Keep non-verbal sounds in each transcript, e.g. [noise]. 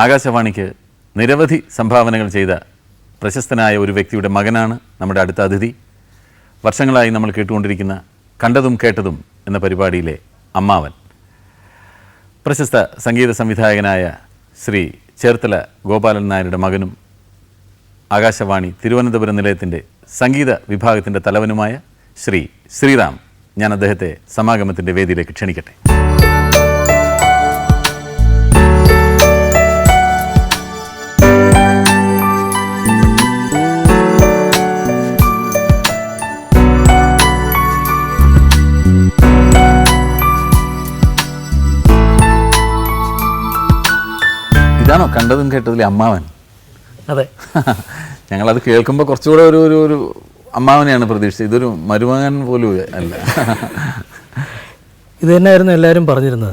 ആകാശവാണിക്ക് നിരവധി സംഭാവനകൾ ചെയ്ത പ്രശസ്തനായ ഒരു വ്യക്തിയുടെ മകനാണ് നമ്മുടെ അടുത്ത അതിഥി. വർഷങ്ങളായി നമ്മൾ കേട്ടുകൊണ്ടിരിക്കുന്ന കണ്ടതും കേട്ടതും എന്ന പരിപാടിയിലെ അമ്മാവൻ. പ്രശസ്ത സംഗീത സംവിധായകനായ ശ്രീ ചേർത്തല ഗോപാലൻ നായരുടെ മകനും ആകാശവാണി തിരുവനന്തപുരം നിലയത്തിന്റെ സംഗീത വിഭാഗത്തിന്റെ തലവനുമായ ശ്രീ ശ്രീറാം. ഞാൻ അദ്ദേഹത്തെ സമാഗമത്തിന്റെ വേദിയിലേക്ക് ക്ഷണിക്കട്ടെ. ഇതാണോ കണ്ടതും കേട്ടതിലെ അമ്മാവൻ. അതെ. [laughs] ഞങ്ങളത് കേൾക്കുമ്പോൾ കുറച്ചുകൂടെ ഒരു ഒരു ഒരു അമ്മാവനെയാണ് പ്രതീക്ഷിച്ചത്. ഇതൊരു മരുമകൻ പോലും അല്ല. ഇത് തന്നെയായിരുന്നു എല്ലാവരും പറഞ്ഞിരുന്നത്.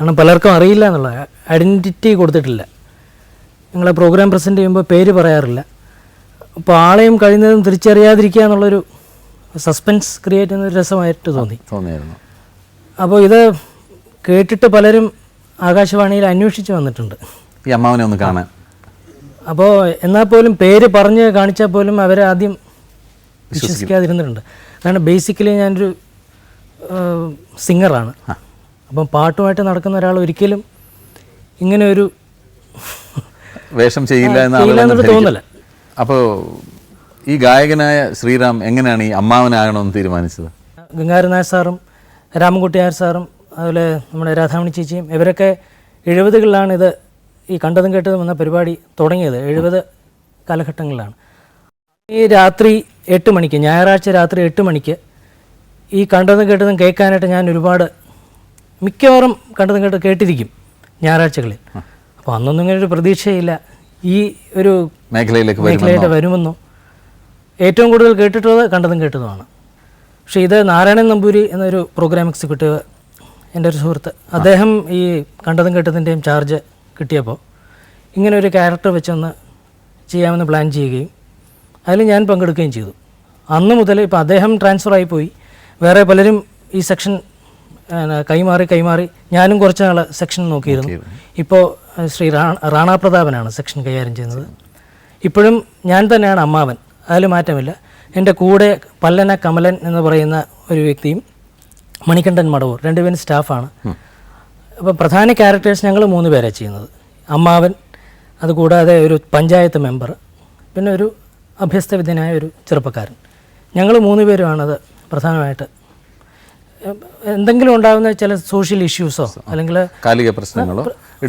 കാരണം പലർക്കും അറിയില്ല എന്നുള്ള ഐഡന്റിറ്റി കൊടുത്തിട്ടില്ല. ഞങ്ങളെ പ്രോഗ്രാം പ്രസന്റ് ചെയ്യുമ്പോൾ പേര് പറയാറില്ല. അപ്പോൾ ആളെയും കഴിയുന്നതും തിരിച്ചറിയാതിരിക്കുക എന്നുള്ളൊരു സസ്പെൻസ് ക്രിയേറ്റ് ചെയ്യുന്ന ഒരു രസമായിട്ട് തോന്നി. തോന്നിയായിരുന്നു. അപ്പോൾ ഇത് കേട്ടിട്ട് പലരും ആകാശവാണിയിൽ അന്വേഷിച്ച് വന്നിട്ടുണ്ട്. ഈ അമ്മാവനെ ഒന്ന് കാണാൻ. അപ്പോൾ എന്നാൽ പോലും പേര് പറഞ്ഞ് കാണിച്ചാൽ പോലും അവരെ ആദ്യം വിശ്വസിക്കാതിരുന്നിട്ടുണ്ട്. അതാണ് ബേസിക്കലി ഞാനൊരു സിംഗറാണ് അപ്പം പാട്ടുമായിട്ട് നടക്കുന്ന ഒരാൾ ഒരിക്കലും ഇങ്ങനെ ഒരു വേഷം ചെയ്യില്ല ധരിക്കും. തോന്നൽ. അപ്പോൾ ഈ ഗായകനായ ശ്രീറാം എങ്ങനെയാണ് ഈ അമ്മാവനാകണമെന്ന് തീരുമാനിച്ചത്? ഗംഗാരനായ സാറും രാമൻകുട്ടി നായർ സാറും അതുപോലെ നമ്മുടെ രാധാമണി ചേച്ചിയും ഇവരൊക്കെ എഴുപതുകളിലാണ് ഇത് ഈ കണ്ടതും കേട്ടതും എന്ന പരിപാടി തുടങ്ങിയത് എഴുപത് കാലഘട്ടങ്ങളിലാണ്. ഈ രാത്രി എട്ട് മണിക്ക് ഞായറാഴ്ച രാത്രി എട്ട് മണിക്ക് ഈ കണ്ടതും കേട്ടതും കേൾക്കാനായിട്ട് ഞാൻ ഒരുപാട് മിക്കവാറും കണ്ടതും കേട്ട് കേട്ടിരിക്കും ഞായറാഴ്ചകളിൽ. അപ്പോൾ അന്നൊന്നും ഇങ്ങനെ ഒരു പ്രതീക്ഷയില്ല. ഈ ഒരു മേഖലയിലേക്ക് മേഖലയായിട്ട് വരുമെന്നോ? ഏറ്റവും കൂടുതൽ കേട്ടിട്ടുള്ളത് കണ്ടതും കേട്ടതുമാണ്. പക്ഷേ ഇത് നാരായണൻ നമ്പൂരി എന്നൊരു പ്രോഗ്രാം എക്സിക്യൂട്ടീവ് എന്റെ ഒരു സുഹൃത്ത് അദ്ദേഹം ഈ കണ്ടതും കേട്ടതിന്റെയും ചാർജ് കിട്ടിയപ്പോൾ ഇങ്ങനെ ഒരു ക്യാരക്ടർ വെച്ചൊന്ന് ചെയ്യാമെന്ന് പ്ലാൻ ചെയ്യുകയും അതിൽ ഞാൻ പങ്കെടുക്കുകയും ചെയ്തു. അന്ന് മുതൽ ഇപ്പോൾ അദ്ദേഹം ട്രാൻസ്ഫർ ആയിപ്പോയി വേറെ പലരും ഈ സെക്ഷൻ കൈമാറി കൈമാറി ഞാനും കുറച്ച് നാൾ സെക്ഷൻ നോക്കിയിരുന്നു. ഇപ്പോൾ ശ്രീ റാണ പ്രതാപനാണ് സെക്ഷൻ കൈകാര്യം ചെയ്യുന്നത്. ഇപ്പോഴും ഞാൻ തന്നെയാണ് അമ്മാവൻ. അതിൽ മാറ്റമില്ല. എന്റെ കൂടെ പല്ലന കമലൻ എന്ന് പറയുന്ന ഒരു വ്യക്തിയും മണികണ്ഠൻ മടവൂർ രണ്ടുപേരും സ്റ്റാഫാണ് അപ്പോൾ പ്രധാന ക്യാരക്ടേഴ്സ് ഞങ്ങൾ മൂന്ന് പേരാണ് ചെയ്യുന്നത്. അമ്മാവൻ അതുകൂടാതെ ഒരു പഞ്ചായത്ത് മെമ്പർ പിന്നെ ഒരു അഭ്യസ്തവിദ്യനായ ഒരു ചെറുപ്പക്കാരൻ. ഞങ്ങൾ മൂന്ന് പേരുമാണത് പ്രധാനമായിട്ട്. എന്തെങ്കിലും ഉണ്ടാകുന്ന ചില സോഷ്യൽ ഇഷ്യൂസോ അല്ലെങ്കിൽ കാലിക പ്രശ്നങ്ങളോ?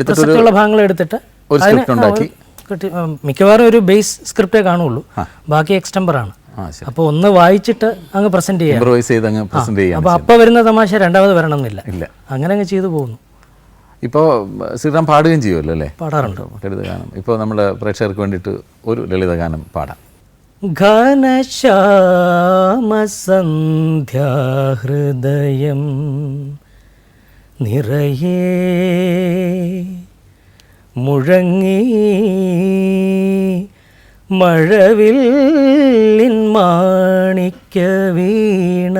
പ്രസക്തിയുള്ള ഭാഗങ്ങൾ എടുത്തിട്ട് കിട്ടി- മിക്കവാറും ഒരു ബേസ് സ്ക്രിപ്റ്റേ കാണുള്ളൂ. ബാക്കി എക്സ്റ്റംബറാണ് അപ്പോൾ ഒന്ന് വായിച്ചിട്ട് അങ്ങ് പ്രസന്റ് ചെയ്യാം. അപ്പോൾ അപ്പോൾ വരുന്ന തമാശ രണ്ടാമത് വരണം എന്നില്ല അങ്ങനെ അങ്ങ് ചെയ്തു പോകുന്നു. ഇപ്പോൾ ശ്രീറാം പാടുകയും ചെയ്യുമല്ലോ അല്ലേ? പാടാറുണ്ട്. ലളിതഗാനം. ഇപ്പോൾ നമ്മുടെ പ്രേക്ഷകർക്ക് വേണ്ടിയിട്ട് ഒരു ലളിതഗാനം പാടാം. ഘനശ്യാമസന്ധ്യാഹൃദയം നിറയെ മുഴങ്ങി മഴവിൽ മാണിക്ക വീണ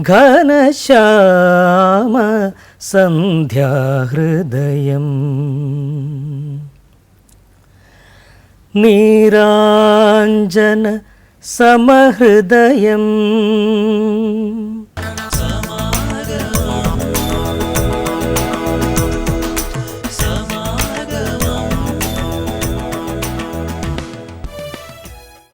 ഘനശ്യാമ സന്ധ്യാഹൃദയം. നീരാഞ്ജന സമഹൃദയം.